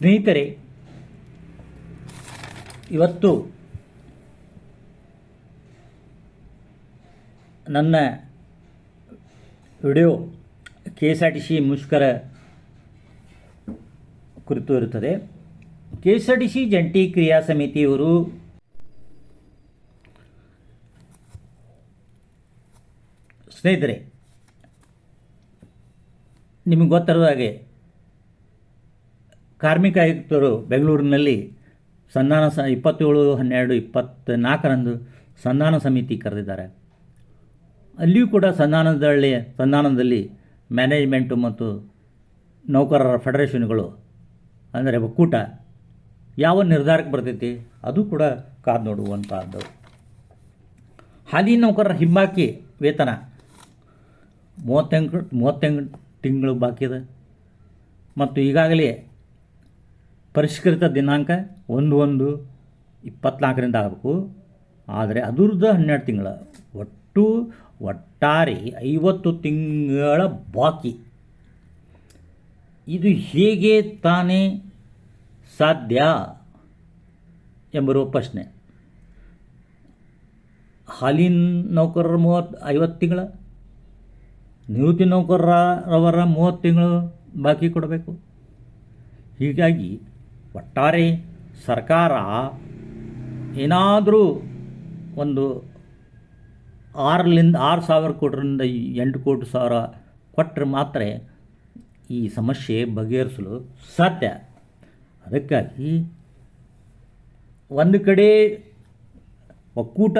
ಸ್ನೇಹಿತರೆ, ಇವತ್ತು ನನ್ನ video K S R T C ಮುಷ್ಕರ ಕುರಿತು ಇರುತ್ತದೆ. K S R T C ಜಂಟಿ ಕ್ರಿಯಾ ಸಮಿತಿಯವರು ಸ್ನೇಹಿತರೆ, ನಿಮಗೆ ಗೊತ್ತಿರೋ ಹಾಗೆ ಕಾರ್ಮಿಕ ಆಯುಕ್ತರು ಬೆಂಗಳೂರಿನಲ್ಲಿ ಸಂಧಾನ ಸ, ಇಪ್ಪತ್ತೇಳು, ಹನ್ನೆರಡು ಇಪ್ಪತ್ತ್ನಾಲ್ಕರಂದು ಸಂಧಾನ ಸಮಿತಿ ಕರೆದಿದ್ದಾರೆ. ಅಲ್ಲಿಯೂ ಕೂಡ ಸಂಧಾನದಲ್ಲಿ ಸಂಧಾನದಲ್ಲಿ ಮ್ಯಾನೇಜ್ಮೆಂಟು ಮತ್ತು ನೌಕರರ ಫೆಡರೇಷನ್ಗಳು, ಅಂದರೆ ಒಕ್ಕೂಟ, ಯಾವ ನಿರ್ಧಾರಕ್ಕೆ ಬರ್ತೈತಿ, ಅದು ಕೂಡ ಕಾದು ನೋಡುವಂಥದ್ದು ಹಾಲಿ ನೌಕರರ ಹಿಂಬಾಕಿ ವೇತನ, ಮೂವತ್ತೆಂಟು ಮೂವತ್ತೆಂಟು ತಿಂಗಳು ಬಾಕಿ ಇದೆ. ಮತ್ತು ಈಗಾಗಲೇ ಪರಿಷ್ಕೃತ ದಿನಾಂಕ ಒಂದು ಒಂದು ಇಪ್ಪತ್ನಾಲ್ಕರಿಂದ ಆಗಬೇಕು. ಆದರೆ ಅದರದ್ದು ಹನ್ನೆರಡು ತಿಂಗಳ, ಒಟ್ಟು ಒಟ್ಟಾರೆ ಐವತ್ತು ತಿಂಗಳ ಬಾಕಿ. ಇದು ಹೇಗೆ ತಾನೇ ಸಾಧ್ಯ ಎಂಬರುವ ಪ್ರಶ್ನೆ. ಹಾಲಿನ ನೌಕರರ ಮೂವತ್ತು, ಐವತ್ತು ತಿಂಗಳ ನಿವೃತ್ತಿ ನೌಕರರವರ ಮೂವತ್ತು ತಿಂಗಳು ಬಾಕಿ ಕೊಡಬೇಕು. ಹೀಗಾಗಿ ಒಟ್ಟಾರೆ ಸರ್ಕಾರ ಏನಾದರೂ ಒಂದು ಆರರಿಂದ ಆರು ಸಾವಿರ ಕೋಟಿಯಿಂದ ಎಂಟು ಕೋಟಿ ಸಾವಿರ ಕೊಟ್ಟರೆ ಮಾತ್ರ ಈ ಸಮಸ್ಯೆ ಬಗೆಹರಿಸಲು ಸಾಧ್ಯ. ಅದಕ್ಕಾಗಿ ಒಂದು ಕಡೆ ಒಕ್ಕೂಟ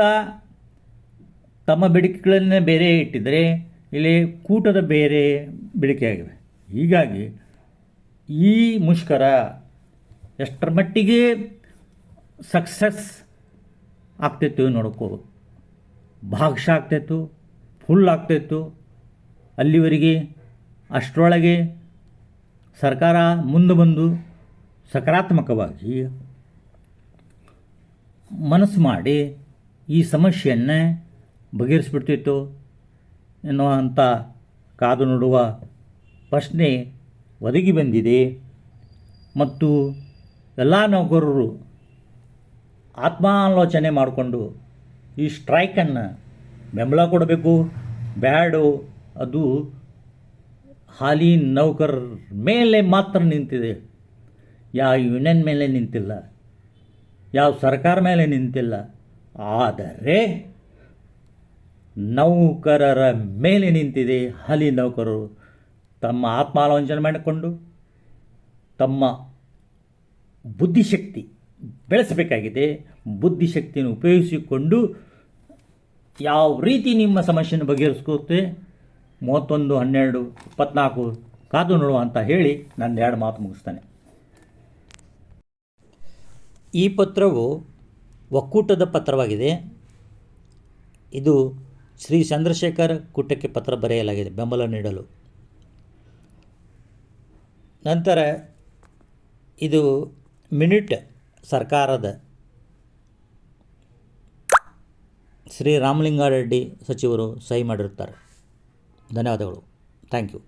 ತಮ್ಮ ಬೇಡಿಕೆಗಳನ್ನೇ ಬೇರೆ ಇಟ್ಟಿದ್ದರೆ ಇಲ್ಲಿ ಕೂಟದ ಬೇರೆ ಬೇಡಿಕೆ ಆಗಿವೆ ಹೀಗಾಗಿ ಈ ಮುಷ್ಕರ ಎಷ್ಟರ ಮಟ್ಟಿಗೆ ಸಕ್ಸಸ್ ಆಗ್ತಿತ್ತು ನೋಡ್ಕೋರು ಭಾಗಶಃ ಆಗ್ತಾಯಿತ್ತು ಫುಲ್ ಆಗ್ತಾಯಿತ್ತು ಅಲ್ಲಿವರೆಗೆ ಅಷ್ಟರೊಳಗೆ ಸರ್ಕಾರ ಮುಂದೆ ಬಂದು ಸಕಾರಾತ್ಮಕವಾಗಿ ಮನಸ್ಸು ಮಾಡಿ ಈ ಸಮಸ್ಯೆಯನ್ನು ಬಗೆಹರಿಸ್ಬಿಡ್ತಿತ್ತು ಎನ್ನುವಂಥ ಕಾದು ನೋಡುವ ಪ್ರಶ್ನೆ ಒದಗಿ ಬಂದಿದೆ. ಮತ್ತು ಎಲ್ಲ ನೌಕರರು ಆತ್ಮಾಲೋಚನೆ ಮಾಡಿಕೊಂಡು ಈ ಸ್ಟ್ರೈಕನ್ನು ಬೆಂಬಲ ಕೊಡಬೇಕು. ಬ್ಯಾಡು ಅದು ಹಾಲಿ ನೌಕರರ ಮೇಲೆ ಮಾತ್ರ ನಿಂತಿದೆ. ಯಾವ ಯೂನಿಯನ್ ಮೇಲೆ ನಿಂತಿಲ್ಲ. ಯಾವ ಸರ್ಕಾರ ಮೇಲೆ ನಿಂತಿಲ್ಲ. ಆದರೆ ನೌಕರರ ಮೇಲೆ ನಿಂತಿದೆ ಹಾಲಿ ನೌಕರರು. ತಮ್ಮ ಆತ್ಮಾಲೋಚನೆ ಮಾಡಿಕೊಂಡು ತಮ್ಮ ಬುದ್ಧಿಶಕ್ತಿ ಬೆಳೆಸಬೇಕಾಗಿದೆ. ಬುದ್ಧಿಶಕ್ತಿಯನ್ನು ಉಪಯೋಗಿಸಿಕೊಂಡು ಯಾವ ರೀತಿ ನಿಮ್ಮ ಸಮಸ್ಯೆಯನ್ನು ಬಗೆಹರಿಸ್ಕೋತೆ ಮೂವತ್ತೊಂದು, ಹನ್ನೆರಡು, ಇಪ್ಪತ್ನಾಲ್ಕು ಕಾದು ನೋಡುವ ಅಂತ ಹೇಳಿ ನನ್ನ ಎರಡು ಮಾತು ಮುಗಿಸ್ತಾನೆ. ಈ ಪತ್ರವು ಒಕ್ಕೂಟದ ಪತ್ರವಾಗಿದೆ. ಇದು ಶ್ರೀ ಚಂದ್ರಶೇಖರ್ ಕೂಟಕ್ಕೆ ಪತ್ರ ಬರೆಯಲಾಗಿದೆ, ಬೆಂಬಲ ನೀಡಲು. ನಂತರ ಇದು ಮಿನಿಟ್ ಸರ್ಕಾರದ ಶ್ರೀ ರಾಮಲಿಂಗಾರೆಡ್ಡಿ ಸಚಿವರು ಸಹಿ ಮಾಡಿರುತ್ತಾರೆ ಧನ್ಯವಾದಗಳು ಥ್ಯಾಂಕ್ ಯು